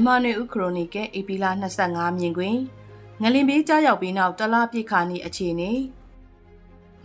မြန်မာနယ်ဦးခရိုနီကယ်အေပီလာ25မြင်ကွင်းငလင်ပေးကြားရောက်ပြီးနောက်တလားပြစ်ခါနေအခြေအနေ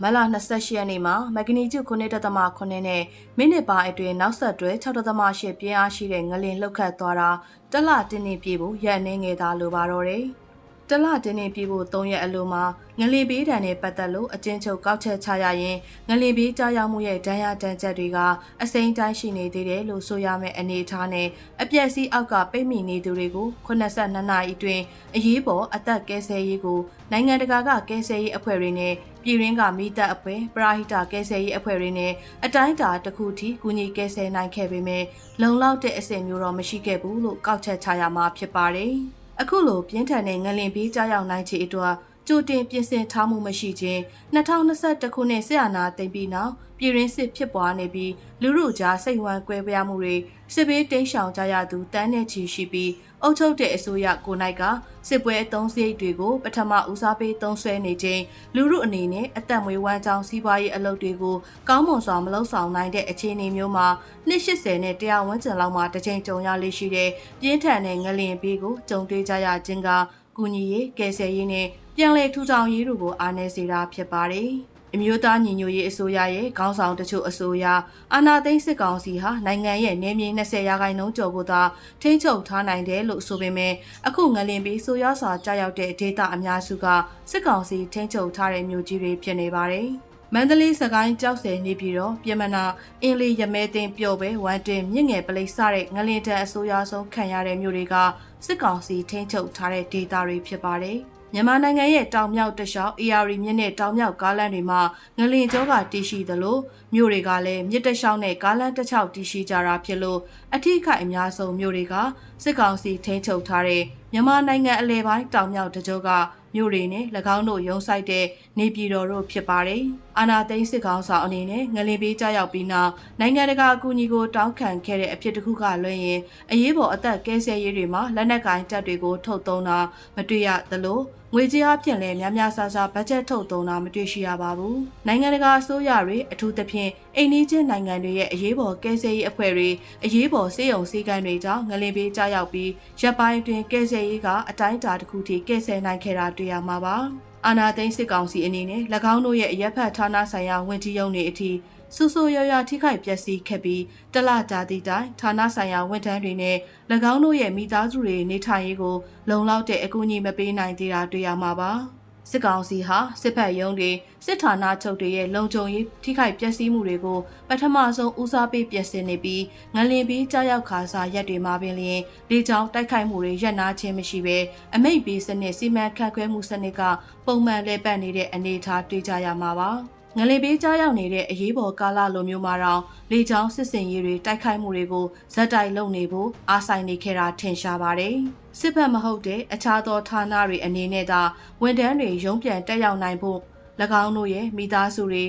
မလ28ရက်နေ့မှာမက်ဂနီကျု9.8နဲ့မိနစ်ပိုင်းအတွင်းနောက်ဆက်တွဲ6.8ပြင်းအားရှိတဲ့ငလင်လှုပ်ခတ်သွားတာတလတင်းနေပြေဖို့ရက်နေငယ်သာလိုပါတော့တယ်။ တလတင်းနေပြေဖို့၃ရက်အလိုမှာငလင်ပေးတံနဲ့ပတ်သက်လို့အကျဉ်းချုပ်ကောက်ချက်ချရရင်ငလင်ပေးကြားရောက်မှုရဲ့ဒဏ်ရာတန်ချက်တွေကအစိမ့်တိုင်းရှိနေသေးတယ်လို့ဆိုရမယ့်အနေအထားနဲ့အပြက်စီးအောက်ကပိတ်မိနေသူတွေကို82နာရီအတွင်းအရေးပေါ်အသက်ကဲဆယ်ရေးကိုနိုင်ငံတကာကကဲဆယ်ရေးအဖွဲ့တွေနဲ့ပြည်ရင်းကမိသက်အဖွဲ့ပရာဟိတကဲဆယ်ရေးအဖွဲ့တွေနဲ့အတိုင်းအတာတစ်ခုထိကူညီကဲဆယ်နိုင်ခဲ့ပေမဲ့လုံလောက်တဲ့အဆင့်မျိုးတော့မရှိခဲ့ဘူးလို့ကောက်ချက်ချရမှာဖြစ်ပါတယ်။ အခုလိုပြင်းထန်တဲ့ငလင်ပြီးကြားရောက်နိုင်ချေအတွက်ကြိုတင်ပြင်ဆင်ထားမှုမရှိခြင်း2021ခုနှစ်ဆက်အာဏာသိမ်းပြီးနောက်ပြည်ရင်းစစ်ဖြစ်ပွားနေပြီးလူမှုကြားစိတ်ဝမ်းကွဲပြားမှုတွေစစ်ဘေးတိမ်းရှောင်ကြရသူတန်းနဲ့ချီရှိပြီး အုပ်ချုပ်တဲ့အစိုးရကိုနိုင်ကစစ်ပွဲအုံစရိတ်တွေကိုပထမဦးစားပေးသုံးဆွဲနေခြင်းလူမှုအနေနဲ့အသက်မွေးဝမ်းကြောင်းစီးပွားရေးအလုပ်တွေကိုကောင်းမွန်စွာမလုပ်ဆောင်နိုင်တဲ့အခြေအနေမျိုးမှာ280နဲ့တရားဝန်းကျင်လောက်မှတစ်ချိန်ကြုံရလေးရှိတဲ့ပြင်းထန်တဲ့ငလျင်ဘေးကိုကြုံတွေ့ကြရခြင်းကကူညီရေးကယ်ဆယ်ရေးနဲ့ပြန်လည်ထူထောင်ရေးတို့ကိုအားနည်းစေတာဖြစ်ပါတယ်။ အမျိုးသားညီညွတ်ရေးအစိုးရရဲ့ခေါင်းဆောင်တချို့အစိုးရအာဏာသိမ်းစစ်ကောင်စီဟာနိုင်ငံရဲ့နေမြေ20ရာခိုင်နှုန်းကျော်ကိုသာထိန်းချုပ်ထားနိုင်တယ်လို့ဆိုပေမဲ့အခုငလင်ပြီးဆိုရစွာကြားရောက်တဲ့ဒေသအများစုကစစ်ကောင်စီထိန်းချုပ်ထားတဲ့မြို့ကြီးတွေဖြစ်နေပါတယ်။မန္တလေးစကိုင်းကြောက်စဲနေပြီးတော့ပြည်မနာအင်းလေးရမဲတင်ပျော်ပဲဝမ်တင်မြင့်ငယ်ပလိတ်စတဲ့ငလင်တန်အစိုးရဆုံးခံရတဲ့မြို့တွေကစစ်ကောင်စီထိန်းချုပ်ထားတဲ့ဒေသတွေဖြစ်ပါတယ်။ မြန်မာနိုင်ငံရဲ့တောင်မြောက်တလျှောက် AR မြစ်နဲ့တောင်မြောက်ကားလမ်းတွေမှာငလင်ကြောကတည်ရှိသလိုမြို့တွေကလည်းမြစ်တလျှောက်နဲ့ကားလမ်းတစ်ချောက်တည်ရှိကြတာဖြစ်လို့အထိခိုက်အများဆုံးမြို့တွေကစစ်ကောင်စီထိန်းချုပ်ထားတဲ့မြန်မာနိုင်ငံအလဲပိုင်းတောင်မြောက်တကြောက မြို့တွေနဲ့၎င်းတို့ရုံဆိုင်တဲ့နေပြည်တော်တို့ဖြစ်ပါတယ်။အာနာသိန်းစစ်ကောင်ဆောင်အနေနဲ့ငလင်ပေးကြောက်ပြီးနောက်နိုင်ငံတကာအကူအညီကိုတောင်းခံခဲ့တဲ့အဖြစ်တစ်ခုကလွှဲရင်အရေးပေါ်အသက်ကဲဆယ်ရေးတွေမှာလက်နက်ကိုင်တပ်တွေကိုထုတ်သုံးတာမတွေ့ရသလို ငွေကြေးအပြင်လည်းများများဆဆဘတ်ဂျက်ထုတ်သုံးတာမတွေ့ရှိရပါဘူး။နိုင်ငံတကာအစိုးရတွေအထူးသဖြင့်အိန္ဒိချင်းနိုင်ငံတွေရဲ့အရေးပေါ်ကယ်ဆယ်ရေးအဖွဲ့တွေအရေးပေါ်စေယုံစည်းကမ်းတွေကြောင့်ငလင်ပေးကြားရောက်ပြီးရပ်ပိုင်းတွင်ကယ်ဆယ်ရေးကအတိုင်းအတာတစ်ခုထိကယ်ဆယ်နိုင်ခဲ့တာတွေ့ရမှာပါ။အာနာသိန်းစစ်ကောင်စီအနေနဲ့၎င်းတို့ရဲ့အရက်ဖတ်ဌာနဆိုင်ရာဝန်ကြီးရုံးတွေအထိ ဆူဆူရရထိခိုက်ပျက်စီးခဲ့ပြီးတလကြာသည့်တိုင်ဌာနဆိုင်ရာဝန်ထမ်းတွေနဲ့၎င်းတို့ရဲ့မိသားစုတွေနေထိုင်ရေးကိုလုံလောက်တဲ့အကူအညီမပေးနိုင်သေးတာတွေ့ရမှာပါစစ်ကောင်စီဟာစစ်ဖက်ရုံးတွေစစ်ဌာနချုပ်တွေရဲ့လုံခြုံရေးထိခိုက်ပျက်စီးမှုတွေကိုပထမဆုံးဦးစားပေးပြင်ဆင်နေပြီးငလင်ပြီးကြားရောက်ခါစားရက်တွေမှာပင်လျင်လေကြောင်းတိုက်ခိုက်မှုတွေရပ်နာခြင်းမရှိဘဲအမိတ်ပေးစနစ်စီမံခန့်ခွဲမှုစနစ်ကပုံမှန်လဲပတ်နေတဲ့အနေအထားတွေ့ကြရမှာပါ။ ငလင်ပေးကြားရောက်နေတဲ့အရေးပေါ်ကာလလိုမျိုးမှာတော့လေကြောင်းစစ်စင်ရေးတွေတိုက်ခိုက်မှုတွေကိုဇက်တိုက်လုပ်နေဖို့အားဆိုင်နေခဲ့တာထင်ရှားပါတယ်။စစ်ဘက်မဟုတ်တဲ့အခြားသောဌာနတွေအနေနဲ့သာဝန်ထမ်းတွေရုံးပြန်တက်ရောက်နိုင်ဖို့၎င်းတို့ရဲ့မိသားစုတွေ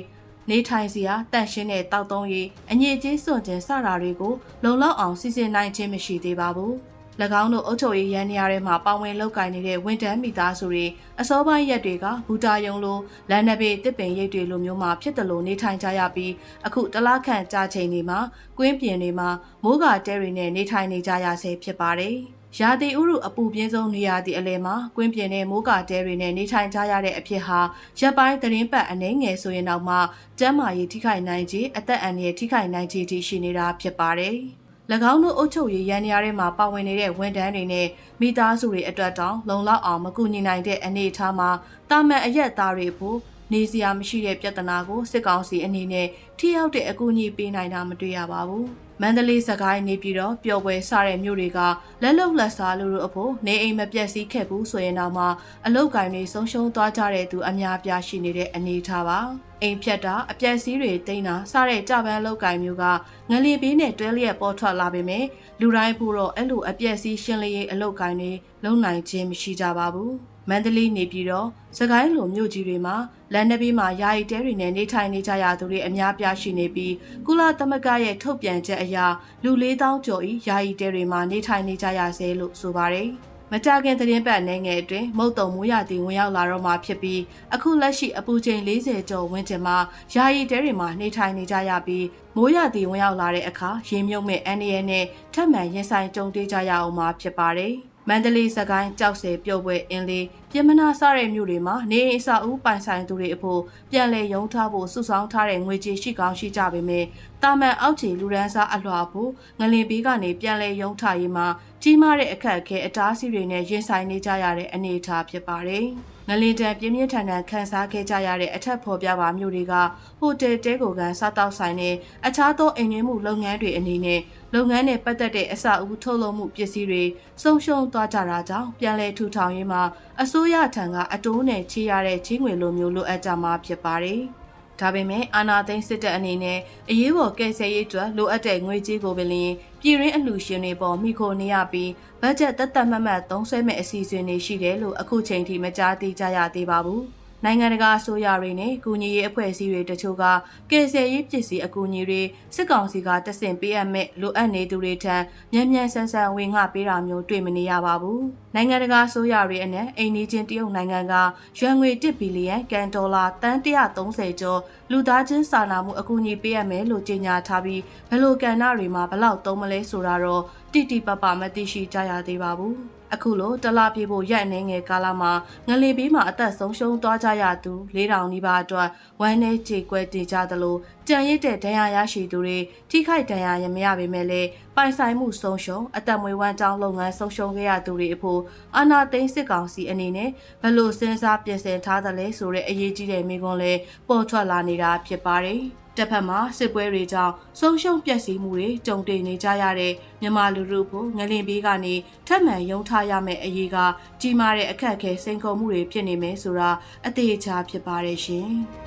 နေထိုင်စရာတန့်ရှင်းတဲ့တောက်သုံးရေးအငြိကြီးစွန့်ကျင်စတာတွေကိုလုံလောက်အောင်စီစဉ်နိုင်ခြင်းမရှိသေးပါဘူး။၎ င်းတို့အုပ်ချုပ်ရေးရန်နေရာထဲမှာပါဝင်လုပ်ကိုင်နေတဲ့ဝန်တန်းမိသားစုတွေအစောပိုင်းရက်တွေကဘူတာယုံလိုလန်နဘေတစ်ပင်ရိပ်တွေလိုမျိုးမှာဖြစ်တယ်လို့နေထိုင်ကြရပြီးအခုတလားခန့်ကြာချိန်တွေမှာကွင်းပြင်တွေမှာမိုးကာတဲတွေနဲ့နေထိုင်နေကြရဆဲဖြစ်ပါတယ်။ရာသီဥတုအပူပြင်းဆုံးနေရာသည့်အလဲမှာကွင်းပြင်နဲ့မိုးကာတဲတွေနဲ့နေထိုင်ကြရတဲ့အဖြစ်ဟာရပ်ပိုင်းသတင်းပတ်အနေငယ်ဆိုရင်တော့မှကျန်းမာရေးထိခိုက်နိုင်ခြင်းအသက်အန္တရာယ်ထိခိုက်နိုင်ခြင်းထိရှိနေတာဖြစ်ပါတယ်။၎ င်းတို့အုပ်ချုပ်ရေးရန်နေရာတွေမှာပါဝင်နေတဲ့ဝန်ထမ်းတွေနဲ့မိသားစုတွေအတွက်တောင်လုံလောက်အောင်မကူညီနိုင်တဲ့အနေအထားမှာတာမန်အရက်သားတွေဖို့နေစရာမရှိတဲ့ပြဿနာကိုစစ်ကောင်စီအနေနဲ့ထိရောက်တဲ့အကူအညီပေးနိုင်တာမတွေ့ရပါဘူး။ မန္တလေးစကိုင်းနေပြည်တော်ပျော်ပွဲစတဲ့မြို့တွေကလက်လုံလက်စားလူတို့အဖို့နေအိမ်မပြတ်စည်းခဲ့ဘူးဆိုရင်တော့မှအလုတ်ကင်တွေဆုံးရှုံးသွားကြတဲ့သူအများပြားရှိနေတဲ့အနေအထားပါ။အိမ်ဖြတ်တာအပြက်စီးတွေတိမ့်တာစတဲ့ကြပန်းလောက်ကင်မျိုးကငလီပေးနဲ့တွဲလျက်ပေါ်ထွက်လာပေမဲ့လူတိုင်းဖို့တော့အဲ့လိုအပြက်စီးရှင်းလျက်အလောက်ကင်တွေလုံနိုင်ခြင်းမရှိကြပါဘူး မန္တလေးနေပြီးတော့စကိုင်းလိုမြို့ကြီးတွေမှာလန်နဘီမှာယာယီတဲတွေနဲ့နေထိုင်နေကြရသူတွေအများပြားရှိနေပြီးကုလသမဂ္ဂရဲ့ထုတ်ပြန်ချက်အရလူ၄000ကျော်ဤယာယီတဲတွေမှာနေထိုင်နေကြရဆဲလို့ဆိုပါတယ်။မကြခင်သတင်းပတ်နေငယ်အတွင်းမုတ်တုံမိုးရသည်ဝင်ရောက်လာတော့မှဖြစ်ပြီးအခုလက်ရှိအပူချိန်40ကျော်ဝန်းကျင်မှာယာယီတဲတွေမှာနေထိုင်နေကြရပြီးမိုးရသည်ဝင်ရောက်လာတဲ့အခါရေမြုပ်မဲ့အန်ဒီရဲနဲ့ထပ်မံရင်ဆိုင်ကြုံတွေ့ကြရအောင်မှာဖြစ်ပါတယ်။ မန္တလေးစကိုင်းကြောက်စဲပြုတ်ပွဲအင်းလေးပြင်မနာစတဲ့မြို့တွေမှာနေအိမ်အစာအုပ်ပိုင်ဆိုင်သူတွေအဖို့ပြန်လည်ရုံထားဖို့စုဆောင်းထားတဲ့ငွေကြေးရှိကောင်းရှိကြပေမဲ့တာမန်အောက်ခြေလူရန်စားအလွှာဖို့ငလင်ဘေးကနေပြန်လည်ရုံထားရေးမှာကြီးမားတဲ့အခက်အခဲအတားအဆီးတွေနဲ့ရင်ဆိုင်နေကြရတဲ့အနေအထားဖြစ်ပါတယ်။ငလင်တန်ပြင်းပြင်းထန်ထန်ခန်းစားခဲ့ကြရတဲ့အထက်ဖော်ပြပါမျိုးတွေကဟိုတယ်တဲကိုကန်စားတောက်ဆိုင်နဲ့အခြားသောအိမ်ငွေမှုလုပ်ငန်းတွေအနေနဲ့လုပ်ငန်းနဲ့ပတ်သက်တဲ့အဆောက်အဦထုတ်လုပ်မှုပစ္စည်းတွေဆုံးရှုံးသွားကြတာကြောင့်ပြန်လည်ထူထောင်ရေးမှာအစိုးရထံကအတိုးနဲ့ချေရတဲ့ချင်းငွေလိုမျိုးလိုအပ်ကြမှာဖြစ်ပါတယ်။ဒါပေမဲ့အာနာသိန်းစစ်တပ်အနေနဲ့အရေးပေါ်ကယ်ဆယ်ရေးအတွက်လိုအပ်တဲ့ငွေကြေးကိုပင်လျင်ပြည်ရင်းအလှူရှင်တွေပေါ်မိခိုနေရပြီးဘတ်ဂျက်တက်တက်မတ်မတ်သုံးဆွဲမဲ့အစီအစဉ်တွေရှိတယ်လို့အခုချိန်ထိမကြားသိကြရသေးပါဘူး။ နိုင်ငံတကာအစိုးရတွေနဲ့ကူညီရေးအဖွဲ့အစည်းတွေတချို့ကကယ်ဆယ်ရေးပစ္စည်းအကူအညီတွေစစ်ကောင်စီကတဆင့်ပေးအပ်မဲ့လိုအပ်နေသူတွေထံမြန်မြန်ဆန်ဆန်ဝင်ငှပေးတာမျိုးတွေ့မနေရပါဘူး။နိုင်ငံတကာအစိုးရတွေအနက်အိမ်နီးချင်းတရုတ်နိုင်ငံကရွမ်ငွေ1ဘီလီယံကန်ဒေါ်လာတန်း130ကျော်လူသားချင်းစာနာမှုအကူအညီပေးအပ်မယ်လို့ကြေညာထားပြီးဘယ်လိုကဏ္ဍတွေမှာဘယ်လောက်သုံးမလဲဆိုတာတော့တိတိပပမသိရှိကြရသေးပါဘူး။အခုလိုတလပြေဖို့ရက်နေငယ်ကာလမှာငလီဘေးမှာအသက်ဆုံးရှုံးသွားကြရသူ4000နီးပါးအတွက်ဝမ်းနဲ့ကြေကွဲတည်ကြသလိုကြံရစ်တဲ့ဒဏ်ရာရရှိသူတွေထိခိုက်ဒဏ်ရာရမရပေမဲ့လည်း ပိုင်ဆိုင်မှုဆုံးရှုံးအသက်မွေးဝမ်းကြောင်းလုပ်ငန်းဆုံးရှုံးခဲ့ရသူတွေအဖို့အာနာသိန်းစစ်ကောင်စီအနေနဲ့ဘယ်လိုစဉ်းစားပြင်ဆင်ထားသလဲဆိုတဲ့အရေးကြီးတဲ့မိကွန်းလေးပေါ်ထွက်လာနေတာဖြစ်ပါတယ်။တစ်ဖက်မှာစစ်ပွဲတွေကြောင့်ဆုံးရှုံးပျက်စီးမှုတွေကြုံတွေ့နေကြရတဲ့မြန်မာလူထုဖို့ငလင်ဘေးကနေထပ်မံရုံထားရမယ့်အရေးကကြီးမားတဲ့အခက်အခဲစိန်ခေါ်မှုတွေဖြစ်နေမယ်ဆိုတာအသေးအချာဖြစ်ပါတယ်ရှင်။